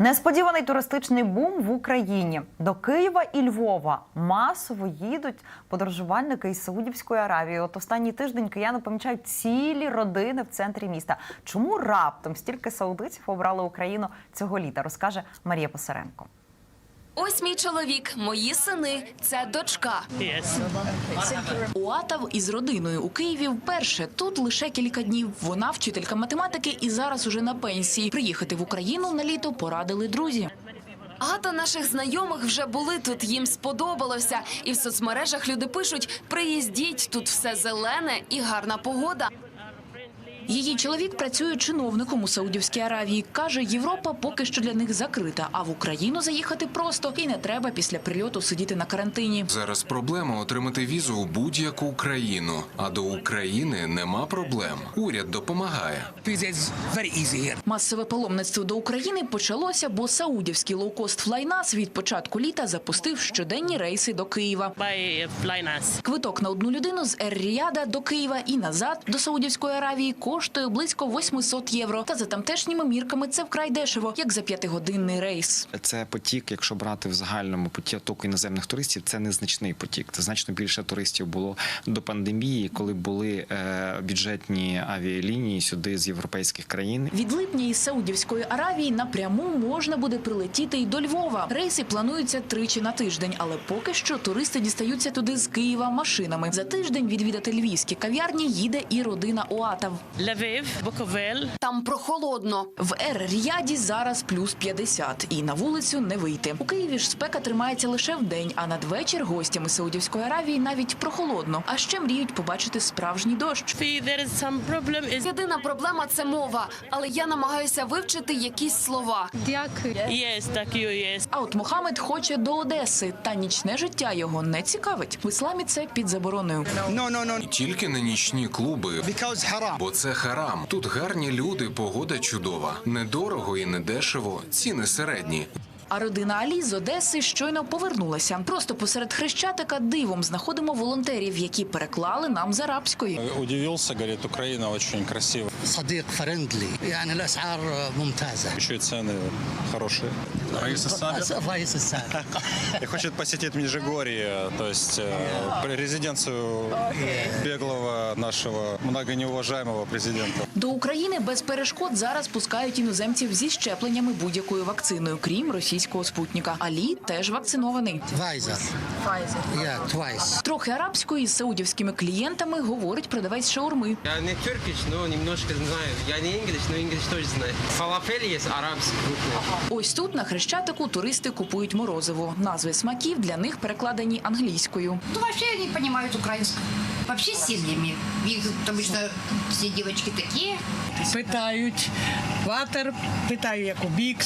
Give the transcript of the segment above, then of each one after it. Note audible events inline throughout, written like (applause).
Несподіваний туристичний бум в Україні до Києва і Львова масово їдуть подорожувальники із Саудівської Аравії. От останній тиждень кияни помічають цілі родини в центрі міста. Чому раптом стільки саудитів обрали Україну цього літа? Розкаже Марія Посеренко. Ось мій чоловік, мої сини, це дочка. Уатав із родиною у Києві вперше. Тут лише кілька днів. Вона вчителька математики і зараз уже на пенсії. Приїхати в Україну на літо порадили друзі. Багато наших знайомих вже були тут, їм сподобалося. І в соцмережах люди пишуть: приїздіть, тут все зелене і гарна погода. Її чоловік працює чиновником у Саудівській Аравії. Каже, Європа поки що для них закрита, а в Україну заїхати просто і не треба після прильоту сидіти на карантині. Зараз проблема отримати візу у будь-яку країну. А до України нема проблем. Уряд допомагає. Масове паломництво до України почалося, бо саудівський лоукост Флайнас від початку літа запустив щоденні рейси до Києва. Квиток на одну людину з Ер-Ріяда до Києва і назад до Саудівської Аравії коштує близько 800 євро. Та за тамтешніми мірками це вкрай дешево, як за п'ятигодинний рейс. Це потік, якщо брати в загальному потоку іноземних туристів, це незначний потік. Це значно більше туристів було до пандемії, коли були е, бюджетні авіалінії сюди з європейських країн. Від липня із Саудівської Аравії напряму можна буде прилетіти і до Львова. Рейси плануються тричі на тиждень, але поки що туристи дістаються туди з Києва машинами. За тиждень відвідати львівські кав'ярні їде і родина Оатав. Lviv, Bukovel, Там прохолодно. В Ер-Ріяді зараз плюс 50 і на вулицю не вийти. У Києві ж спека тримається лише в день, а надвечір гостями Саудівської Аравії навіть прохолодно. А ще мріють побачити справжній дощ. Єдина проблема це мова, але я намагаюся вивчити якісь слова. yes, так you yes. А от Мохамед хоче до Одеси, та нічне життя його не цікавить. В ісламі це під забороною. No, no, no. Тільки не нічні клуби, Because haram. бо це харам. Тут гарні люди, погода чудова. Недорого і недешево, ціни середні. А родина Алі з Одеси щойно повернулася. Просто посеред хрещатика дивом знаходимо волонтерів, які переклали нам з арабської. Е, Удивився, говорить, Україна дуже красива. Садик френдлі. Я не мумтаза. Ще ціни хороші. Раїса Сабір. Хоче посетити Міжгор'я, тобто э, резиденцію біглого нашого многонеуважаємого президента. До України без перешкод зараз пускають іноземців зі щепленнями будь-якою вакциною, крім російської російського спутника. Алі теж вакцинований. Файзер. Yeah, twice. трохи арабської з саудівськими клієнтами говорить продавець шаурми. Я не тюркіч, але немножко знаю. Я не інгліш, але інгліш теж знаю. Фалафель є арабський. Ось тут на хрещатику туристи купують морозиво. Назви смаків для них перекладені англійською. Ну, взагалі я не розумію українською. Вообще с семьями. Их, что все девочки такие. Питають ватер, питаю, як у бік,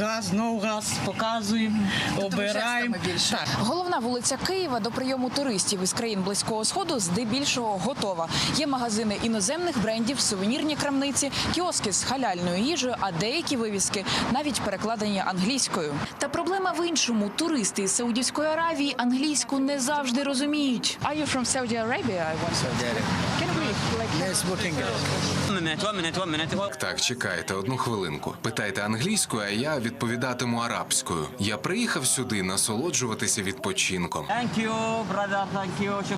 газ, знов газ, показуємо, обираємо. Так. Головна вулиця Києва до прийому туристів із країн близького сходу здебільшого готова. Є магазини іноземних брендів, сувенірні крамниці, кіоски з халяльною їжею, а деякі вивіски навіть перекладені англійською. Та проблема в іншому: туристи із Саудівської Аравії англійську не завжди розуміють. Are you from Saudi Arabia? Так, чекайте одну хвилинку. Питайте англійською, а я відповідатиму арабською. Я приїхав сюди насолоджуватися відпочинком.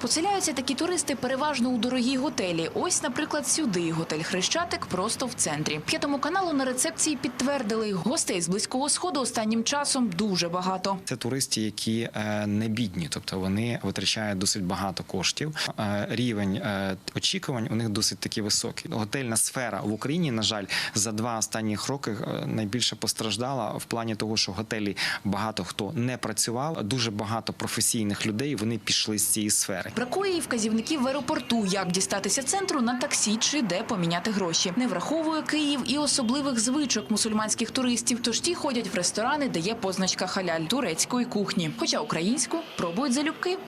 Поселяються такі туристи переважно у дорогі готелі. Ось, наприклад, сюди готель Хрещатик просто в центрі. П'ятому каналу на рецепції підтвердили, гостей з близького сходу останнім часом дуже багато. Це туристи, які е, не бідні, тобто вони витрачають досить багато коштів. Е, рівень е, очікувань у них досить таки високий. Готельна сфера в Україні, на жаль, за два останніх роки е, найбільше постраждала в плані того, що готелі багато хто не працював. Дуже багато професійних людей вони пішли з цієї сфери. Бракує і вказівників в аеропорту, як дістатися центру на таксі чи де поміняти гроші. Не враховує Київ і особливих звичок мусульманських туристів. Тож ті ходять в ресторани, де є позначка халяль турецької кухні. Хоча українську пробують залюбки.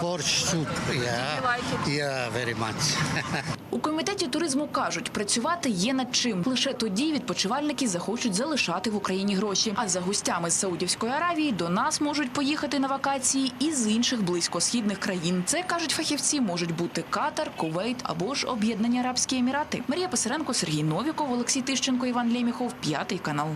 борщ soup yeah yeah very much (laughs) У комітеті туризму кажуть, працювати є над чим. Лише тоді відпочивальники захочуть залишати в Україні гроші. А за гостями з Саудівської Аравії до нас можуть поїхати на вакації і з інших близькосхідних країн. Це кажуть фахівці, можуть бути Катар, Кувейт або ж Об'єднані Арабські Емірати. Марія Писаренко, Сергій Новіков, Олексій Тищенко, Іван Лєміхов, п'ятий канал.